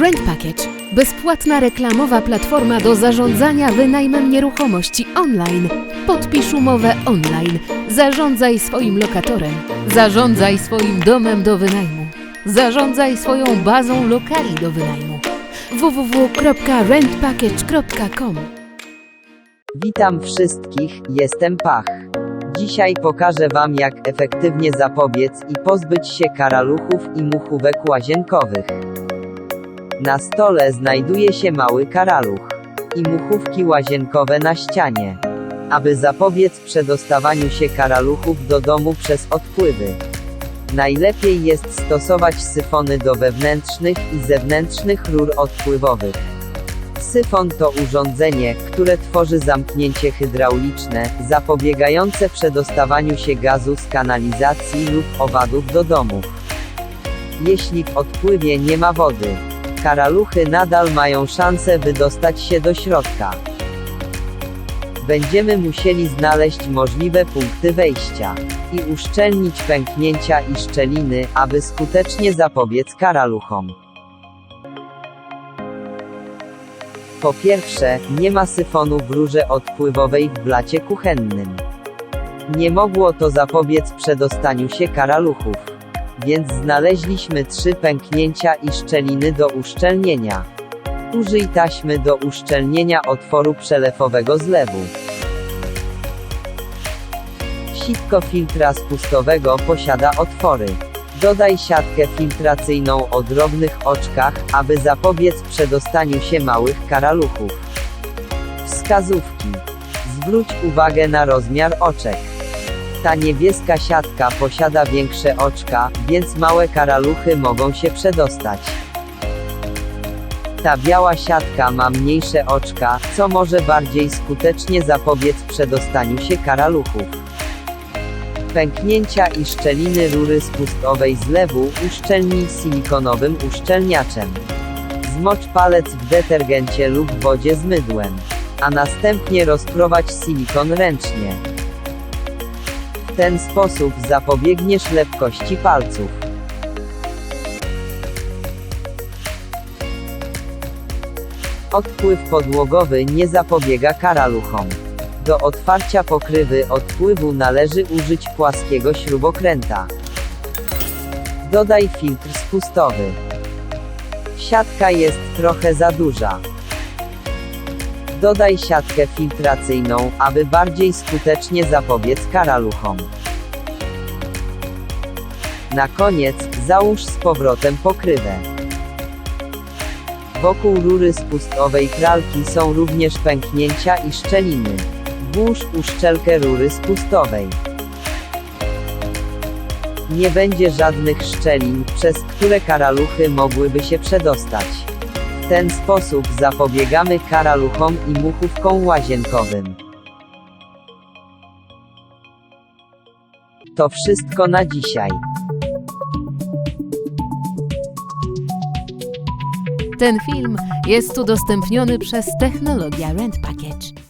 Rent Package. Bezpłatna reklamowa platforma do zarządzania wynajmem nieruchomości online. Podpisz umowę online. Zarządzaj swoim lokatorem. Zarządzaj swoim domem do wynajmu. Zarządzaj swoją bazą lokali do wynajmu. www.rentpackage.com Witam wszystkich, jestem Pach. Dzisiaj pokażę Wam jak efektywnie zapobiec i pozbyć się karaluchów i muchówek łazienkowych. Na stole znajduje się mały karaluch i muchówki łazienkowe na ścianie. Aby zapobiec przedostawaniu się karaluchów do domu przez odpływy. Najlepiej jest stosować syfony do wewnętrznych i zewnętrznych rur odpływowych. Syfon to urządzenie, które tworzy zamknięcie hydrauliczne, zapobiegające przedostawaniu się gazu z kanalizacji lub owadów do domów. Jeśli w odpływie nie ma wody, karaluchy nadal mają szansę wydostać się do środka. Będziemy musieli znaleźć możliwe punkty wejścia i uszczelnić pęknięcia i szczeliny, aby skutecznie zapobiec karaluchom. Po pierwsze, nie ma syfonu w rurze odpływowej w blacie kuchennym. Nie mogło to zapobiec przedostaniu się karaluchów. Więc znaleźliśmy trzy pęknięcia i szczeliny do uszczelnienia. Użyj taśmy do uszczelnienia otworu przelewowego zlewu. Sitko filtra spustowego posiada otwory. Dodaj siatkę filtracyjną o drobnych oczkach, aby zapobiec przedostaniu się małych karaluchów. Wskazówki. Zwróć uwagę na rozmiar oczek. Ta niebieska siatka posiada większe oczka, więc małe karaluchy mogą się przedostać. Ta biała siatka ma mniejsze oczka, co może bardziej skutecznie zapobiec przedostaniu się karaluchów. Pęknięcia i szczeliny rury spustowej zlewu uszczelnij silikonowym uszczelniaczem. Zmocz palec w detergencie lub wodzie z mydłem, a następnie rozprowadź silikon ręcznie. Ten sposób zapobiegniesz lepkości palców. Odpływ podłogowy nie zapobiega karaluchom. Do otwarcia pokrywy odpływu należy użyć płaskiego śrubokręta. Dodaj filtr spustowy. Siatka jest trochę za duża. Dodaj siatkę filtracyjną, aby bardziej skutecznie zapobiec karaluchom. Na koniec, załóż z powrotem pokrywę. Wokół rury spustowej pralki są również pęknięcia i szczeliny. Włóż uszczelkę rury spustowej. Nie będzie żadnych szczelin, przez które karaluchy mogłyby się przedostać. W ten sposób zapobiegamy karaluchom i muchówkom łazienkowym. To wszystko na dzisiaj. Ten film jest udostępniony przez Technologia Rent Package.